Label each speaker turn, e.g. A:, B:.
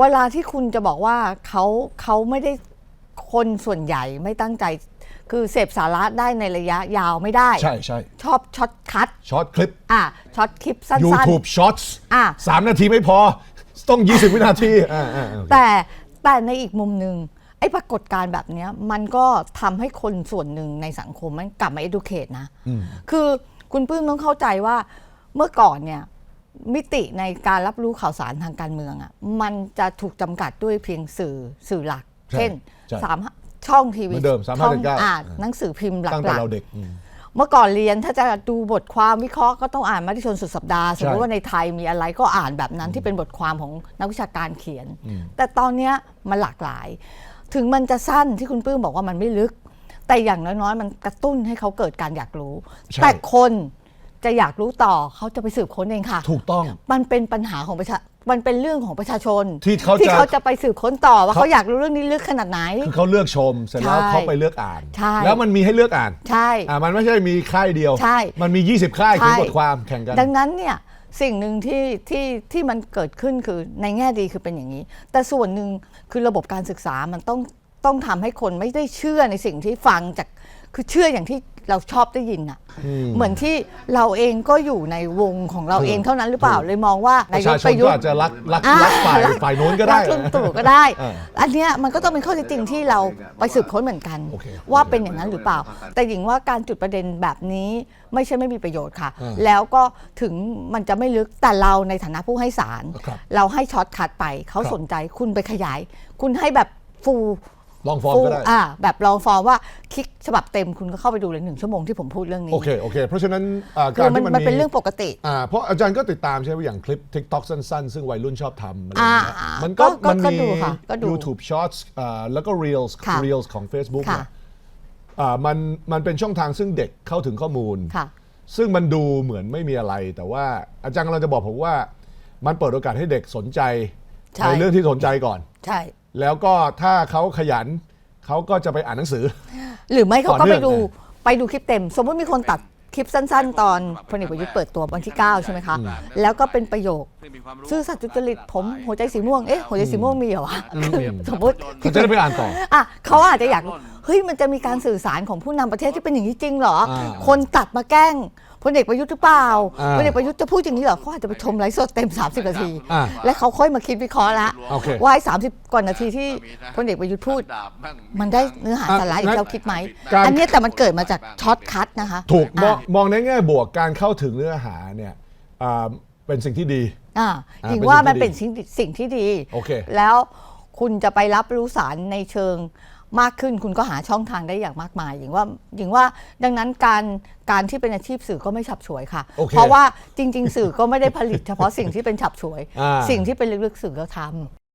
A: เวลาที่คุณจะบอกว่าเขาเขาไม่ได้คนส่วนใหญ่ไม่ตั้งใจ คือเสพสาระได้ในระยะยาวไม่ได้
B: ใช่ใช่
A: ชอบช็อตคัท
B: ช็อตคลิป
A: อะช็อตคลิปสั้น
B: YouTube Shorts
A: อะ
B: สามนาทีไม่พอ ต้อง 20 วินาทีอ่าอ่าโอเค
A: ๆแต่แต่ในอีกมุมหนึ่งไอ้ปรากฏการณ์แบบเนี้ยมันก็ทำให้คนส่วนหนึ่งในสังคมมันกลับมา educate นะ คือคุณปื้มต้องเข้าใจว่าเมื่อก่อนเนี่ย มิติในการรับรู้ข่าวสารทางการเมืองอะ่ะมันจะถูกจำกัดด้วยเพียงสื่อสื่อหลัก
B: ใช่
A: เช่น
B: ใช่
A: สามช่องทีวี
B: เหมือนเดิม3
A: ช่อง
B: 5 9
A: อ่านหนังสือพิมพ์ห
B: ตั้งแต่
A: ลัก
B: เราเด็กอืม
A: ๆ เมื่อก่อนเรียนถ้าจะดูบทความวิเคราะห์ก็ต้องอ่านมติชนสุดสัปดาห์สมมติว่าในไทยมีอะไรก็อ่านแบบนั้นที่เป็นบทความของนักวิชาการเขียนแต่ตอนเนี้ยมันหลากหลาย ถึงมันจะสั้นที่คุณปื้มบอกว่ามันไม่ลึก แต่อย่างน้อยๆ มันกระตุ้นให้เขาเกิดการอยากรู้
B: ใช่
A: แต่คน จะอยากรู้ต่อเขาจะไปสืบค้นเองค่ะ
B: ถูกต้อง
A: มันเป็นปัญหาของประชา มันเป็นเรื่องของประชาชน
B: ที่เขาจะ
A: ที่เขาจะไปสืบค้นต่อว่า
B: เขา
A: เขาอยากรู้เรื่องนี้ลึกขนาดไหน
B: คือเขาเลือกชมเสร็จแล้ว
A: ใช่
B: เขาไปเลือกอ่าน
A: ใช่
B: แล้วมันมีให้เลือกอ่าน
A: ใช่
B: อ่ามันไม่ใช่มีค่ายเดียว
A: ใช่
B: มันมี 20 ค่าย
A: ใช่
B: เขียนบทความแข่งกัน
A: ดังนั้นเนี่ยสิ่งหนึ่งที่ที่ที่มันเกิดขึ้นคือในแง่ดีคือเป็นอย่างนี้ แต่ส่วนหนึ่งคือระบบการศึกษามันต้องต้องทำให้คนไม่ได้เชื่อในสิ่งที่ฟังจากคือเชื่ออย่างที่ เราชอบได้ยินอะเหมือนที่เราเองก็อยู่ในวงของเราเองเท่านั้นหรือเปล่า
B: ถูก
A: เลยมองว่า
B: ประ
A: นาย
B: ชากช
A: ป
B: น
A: ระยุ
B: ก็
A: ท
B: อาจ
A: ธ์
B: จะรักรัก
A: อะ
B: รักฝ่าย
A: รัก
B: ฝ่ายโน้นก็ได้
A: รัลุงตู่ก็ได้
B: เออ
A: อันเนี้ยมันก็ต้องเป็นข้อเท็จจริงที่เราไปสืบค้นเหมือนกัน
B: โอเค
A: ว่าเป็นอย่างนั้นหรือเปล่า แต่หญิงว่าการจุดประเด็นแบบนี้ไม่ใช่ไม่มีประโยชน์ค่ะ
B: อ่า
A: แล้วก็ถึงมันจะไม่ลึกแต่เราในฐานะผู้ให้สาร
B: ครับ
A: เราให้ช็อตคัดไปเขา
B: ครับ
A: สนใจคุณไปขยาย คุณให้แบบฟู
B: ลองฟอร์ม
A: ฟู
B: ก็ได้
A: อ่าแบบลองฟอร์มว่าคลิกฉบับเต็มคุณก็เข้าไปดูเลยหนึ่งชั่วโมงที่ผมพูดเรื่องนี้
B: โอเคโอเค เพราะฉะนั้นอ่า
A: คื
B: การ
A: อมัน
B: ที่มัน
A: มันเป็น
B: มี
A: เรื่องปกติ
B: อ่าเพราะอาจารย์ก็ติดตามใช่ไหมอย่างคลิป TikTok สั้นๆ ซึ่งวัยรุ่นชอบทำอะไร
A: อ่า
B: อย่างเงี้ย
A: อ่า
B: มันก็
A: ก็
B: มัน
A: ก็
B: มี
A: ดูค่ะก็ดู
B: YouTube Shorts อ่าแล้วก็ Reels
A: ค่ะ
B: Reels ของ Facebook
A: ค่ะ
B: เนี่ยอ่ามันมันเป็นช่องทางซึ่งเด็กเข้าถึงข้อมูล
A: ค่ะ
B: ซึ่งมันดูเหมือนไม่มีอะไร แต่ว่าอาจารย์กำลังจะบอกผมว่า มันเปิดโอกาสให้เด็กสนใจ
A: ใช่
B: ในเรื่องที่สนใจก่อน
A: ใช่
B: แล้วก็ถ้าเขาขยันเขาก็จะไปอ่านหนังสือ
A: หรือไม่เขา
B: ต่
A: ก็
B: อเนื่
A: ไป
B: อง
A: ดู
B: นะ
A: ไปดูคลิปเต็ม สมมติมีคนตัดคลิปสั้น ๆ ตอนพลเอกประยุทธ์เปิดตัววันที่ 9 ใช่ไหมคะ แล้วก็เป็นประโยค ซื่อสัตย์จุจริตผมหัวใจสีม่วง เอ๊ะหัวใจสีม่วงมีเหรอวะสมมติ
B: เขาจะได้ไปอ่านต่อ
A: อะเขาอาจจะอยากรู้ เฮ้ยมันจะมีการสื่อสารของผู้นำประเทศที่เป็นอย่างนี้จริงเหรอ
B: อ่า
A: คนตัดมาแกล้งพลเอกประยุทธ์หรือเปล่า
B: อ่า
A: พลเอกประยุทธ์จะพูดอย่างนี้เหรอเขาอาจจะไปชมไลฟ์สดเต็ม 30 นาที
B: อ่า
A: และเขาค่อยมาคิดวิเคราะห์ละ
B: โอเค
A: ว่าไอ้30กว่านาทีที่พลเอกประยุทธ์พูด มันได้เนื้อหาสาระอย่างที่เราคิดไหม
B: การ
A: อันเนี้ยแต่มันเกิดมาจากช็อตคัทนะคะ
B: ถูกมอง
A: อะ
B: มองในแง่บวกการเข้าถึงเนื้อหาเนี่ยอ่าเป็นสิ่งที่ดี
A: อ่า
B: อ่า
A: หญิง
B: เป็น
A: ว่า
B: สิ่งที่
A: มันเป็น
B: ดี
A: สิ่งสิ่งที่ดี
B: โอเค
A: แล้วคุณจะไปรับรู้สารในเชิง มากขึ้นคุณก็หาช่องทางได้อย่างมากมายหญิงว่าหญิงว่าดังนั้นการการที่เป็นอาชีพสื่อก็ไม่ฉับฉวยค่ะ
B: โอเค
A: เพราะว่าจริง ๆ สื่อก็ไม่ได้ผลิตเฉพาะสิ่งที่เป็นฉับฉวย
B: อ่า
A: สิ่งที่เป็นลึกๆสื่อก็ทำ